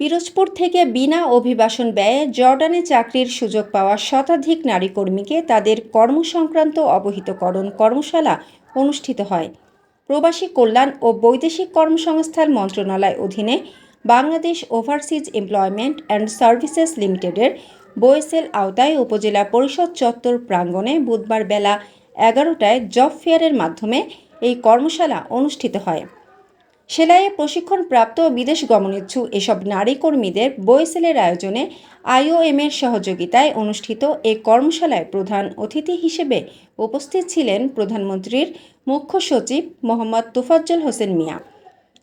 পিরোজপুর থেকে বিনা অভিবাসন ব্যয়ে জর্ডানে চাকরির সুযোগ পাওয়া শতাধিক নারী কর্মীকে তাদের কর্মসংক্রান্ত অবহিতকরণ কর্মশালা অনুষ্ঠিত হয়। প্রবাসী কল্যাণ ও বৈদেশিক কর্মসংস্থান মন্ত্রণালয় অধীনে Bangladesh overseas employment and services লিমিটেডের বোয়েসেল আওতায় উপজেলা পরিষদ চত্বর প্রাঙ্গণে বুধবার বেলা এগারোটায় জব ফেয়ারের মাধ্যমে এই কর্মশালা অনুষ্ঠিত হয়। সেলাইয়ে প্রশিক্ষণপ্রাপ্ত ও বিদেশ গমনেচ্ছু এসব নারী কর্মীদের বইসেলের আয়োজনে আইওএম এর সহযোগিতায় অনুষ্ঠিত এ কর্মশালায় প্রধান অতিথি হিসেবে উপস্থিত ছিলেন প্রধানমন্ত্রীর মুখ্য সচিব মোহাম্মদ তোফাজ্জল হোসেন মিয়া।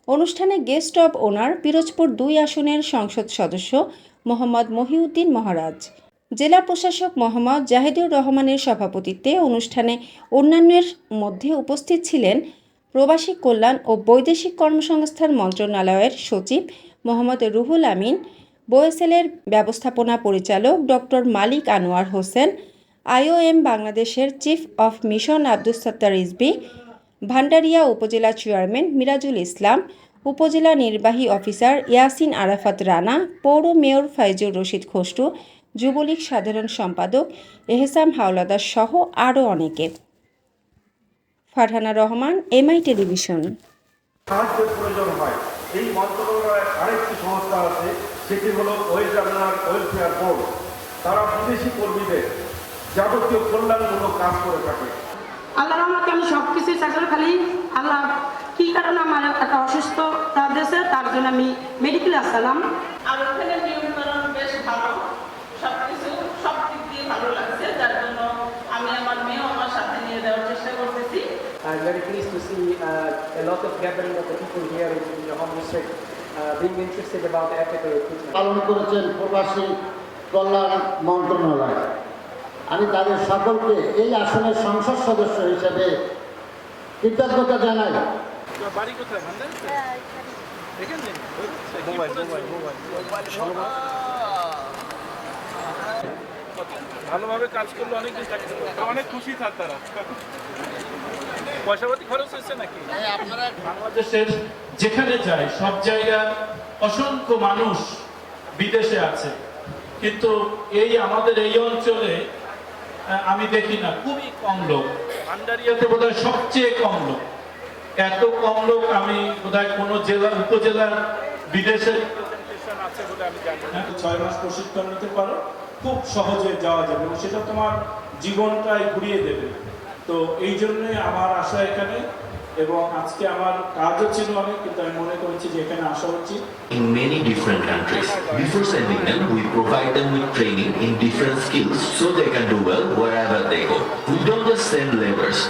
অনুষ্ঠানে গেস্ট অব ওনার পিরোজপুর দুই আসনের সংসদ সদস্য মোহাম্মদ মহিউদ্দিন মহারাজ, জেলা প্রশাসক মোহাম্মদ জাহিদুর রহমানের সভাপতিত্বে অনুষ্ঠানে অন্যান্যের মধ্যে উপস্থিত ছিলেন প্রবাসী কল্যাণ ও বৈদেশিক কর্মসংস্থান মন্ত্রণালয়ের সচিব মোহাম্মদ রুহুল আমিন, বোয়েসেলের ব্যবস্থাপনা পরিচালক ডক্টর মালিক আনোয়ার হোসেন, আইওএম বাংলাদেশের chief of mission Abdus Sattar ইসবি Bhandaria উপজেলা চেয়ারম্যান মিরাজুল ইসলাম, উপজেলা নির্বাহী অফিসার ইয়াসিন আরাফাত রানা, পৌর মেয়র ফাইজুর রশিদ খসরু, যুবলীগ সাধারণ সম্পাদক এহসাম হাওলাদার সহ আরও অনেকে। ফারহানা রহমান এমআই টেলিভিশন সাহায্যের প্রয়োজন হয়। এই মন্ত্রণালয়ের আরেকটি সংস্থা আছে সেটি হলো ওয়েস্ট আপনার ওয়েলফেয়ার বোর্ড। তারা বিদেশি কর্মীদের যাবতীয় কল্যাণমূলক কাজ করে থাকে। আল্লাহ রহমতে আমি সব কিছুই চাকরি খালি আল্লাহ কি কারণে আমার একটা অসুস্থতা দিয়েছে তার জন্য আমি মেডিকেলে আসলাম। আর ওখানে I'm very pleased to see uh, a lot of gathering of the people here in, the Home District uh, being interested about the ethical recruitment. পালন করেছেন প্রবাসী কল্যাণ মন্ত্রণালয় আমি তাদের সকলকে এই আসনের সংসদ সদস্য হিসেবে কৃতজ্ঞতা জানাই বাড়ি কোথায় ভালোভাবে কাজ করলে অনেক অনেক খুশি থাক তারা পয়সাপাতি খরচ হচ্ছে নাকি? বাংলাদেশের যেখানে যায় সব জায়গার অসংখ্য মানুষ বিদেশে আছে। কিন্তু এই আমাদের এই অঞ্চলে আমি দেখি না খুবই কম লোক। ভান্ডারিয়াতে বোধহয় সবচেয়ে কম লোক। এত কম লোক আমি বোধহয় কোনো জেলার উপজেলার বিদেশে আছে বলে আমি জানি হ্যাঁ, ছয় মাস প্রশিক্ষণ নিতে পারো খুব সহজে যাওয়া যাবে এবং সেটা তোমার জীবনটাই ঘুরিয়ে দেবে। তো এই জন্যই আমার আসা এখানে এবং আজকে আমার কাজও ছিল অনেক কিন্তু আমি মনে করেছি যে এখানে আসা উচিত in many different countries. Before sending them, we provide them with training in different skills so they can do well wherever they go. We don't just send laborers.